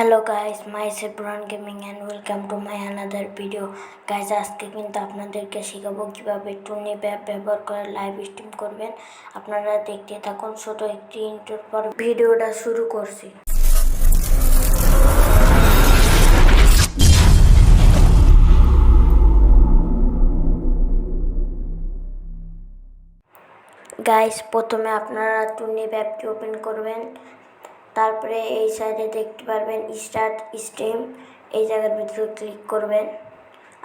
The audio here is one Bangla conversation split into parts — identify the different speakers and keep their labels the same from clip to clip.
Speaker 1: Hello guys my Sebran gaming and welcome to my another video guys আজকে কিন্তু আপনাদেরকে শেখাবো কীভাবে টুনি অ্যাপ ব্যবহার করে লাইভ স্ট্রিম করবেন। আপনারা দেখতে থাকুন, ছোটো একটি ইন্টোর পর ভিডিওটা শুরু করছি। গাইস প্রথমে আপনারা টুনি অ্যাপটি ওপেন করবেন। তারপরে এই সাইডে দেখতে পারবেন স্টার্ট স্ট্রিম, এই জায়গার ভিতরে ক্লিক করবেন।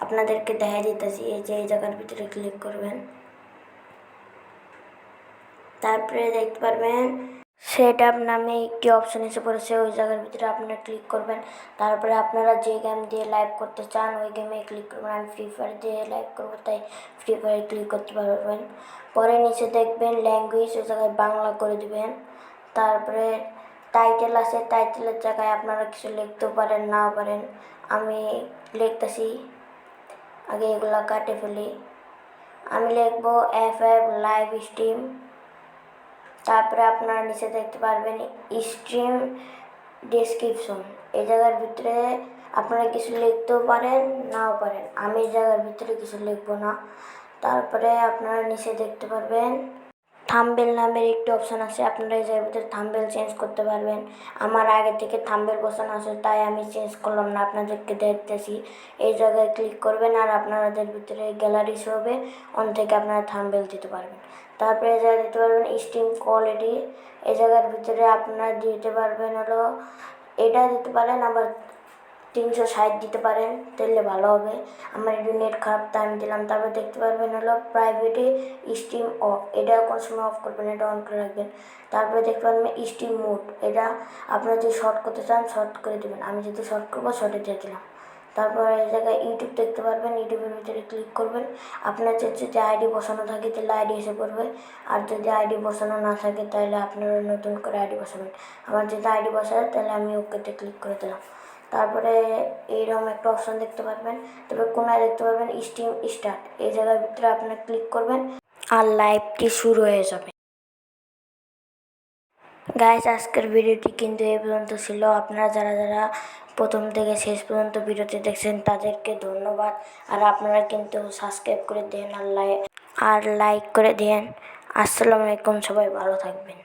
Speaker 1: আপনাদেরকে দেখা দিতেছি, এই যে এই জায়গার ভিতরে ক্লিক করবেন। তারপরে দেখতে পারবেন সেট আপ নামে একটি অপশন এসে পড়েছে, ওই জায়গার ভিতরে আপনারা ক্লিক করবেন। তারপরে আপনারা যে গেম দিয়ে লাইভ করতে চান, ওই গেমে ক্লিক করবেন। আমি ফ্রি ফায়ার দিয়ে লাইভ করব, তাই ফ্রি ফায়ারে ক্লিক করতে পারবেন। পরে নিচে দেখবেন ল্যাঙ্গুয়েজ ওই জায়গায় বাংলা করে দিবেন। তারপরে টাইটেল আছে, টাইটেলের জায়গায় আপনারা কিছু লিখতেও পারেন, নাও পারেন। আমি লিখতেছি, আগে এগুলা কাটে ফেলি। আমি লিখব এফ এফ লাইভ স্ট্রিম। তারপরে আপনারা নিচে দেখতে পারবেন স্ট্রিম ডেসক্রিপশন। এই জায়গার ভিতরে আপনারা কিছু লিখতেও পারেন, নাও পারেন। আমি এই জায়গার ভিতরে কিছু লিখব না। তারপরে আপনারা নিচে দেখতে পারবেন থাম্বেল নামের একটি অপশান আছে, আপনারা এই ভিতরে থাম্বেল চেঞ্জ করতে পারবেন। আমার আগে থেকে থাম্বেল বসানো আছে, তাই আমি চেঞ্জ করলাম না, আপনাদেরকে দেখতেছি। এই জায়গায় ক্লিক করবেন আর আপনাদের ভিতরে গ্যালারি হবে অন থেকে আপনারা থাম্বেল দিতে পারবেন। তারপরে এই জায়গায় দিতে পারবেন স্টিম কোয়ালিটি এই জায়গার ভিতরে আপনারা দিতে পারবেন হলো, এটা দিতে পারেন আবার তিনশো ষাট দিতে পারেন তাহলে ভালো হবে। আমার একটু নেট খারাপ তাই আমি দিলাম। তারপর দেখতে পারবেন হলো প্রাইভেটে স্টিম অফ এটা কোন সময় অফ করবেন, এটা অন করে রাখবেন। তারপরে দেখতে পারবেন স্টিম মোড এটা আপনারা যদি শর্ট করতে চান শর্ট করে দেবেন। আমি যদি শর্ট করব শর্টে দিয়ে দিলাম। তারপর এই জায়গায় ইউটিউব দেখতে পারবেন ইউটিউবের ভিতরে ক্লিক করবেন। আপনার যদি আইডি বসানো থাকে, তাহলে আইডি এসে পড়বে। আর যদি আইডি বসানো না থাকে, তাহলে আপনারা নতুন করে আইডি বসাবেন। আমার যদি আইডি বসায়, তাহলে আমি ওকেতে ক্লিক করে দিলাম। তারপরে এইরকম একটা অপশন দেখতে পারবেন। তারপরে কোনায় দেখতে পারবেন স্টিম স্টার্ট এই জায়গার ভিতরে আপনার ক্লিক করবেন আর লাইভটি শুরু হয়ে যাবে। গাইস আজকের ভিডিওটি কিন্তু এই পর্যন্ত ছিল। আপনারা যারা যারা প্রথম থেকে শেষ পর্যন্ত ভিডিওটি দেখছেন, তাদেরকে ধন্যবাদ। আর আপনারা কিন্তু সাবস্ক্রাইব করে দেন আর লাইক আর লাইক করে দেন। আসসালামু আলাইকুম, সবাই ভালো থাকবেন।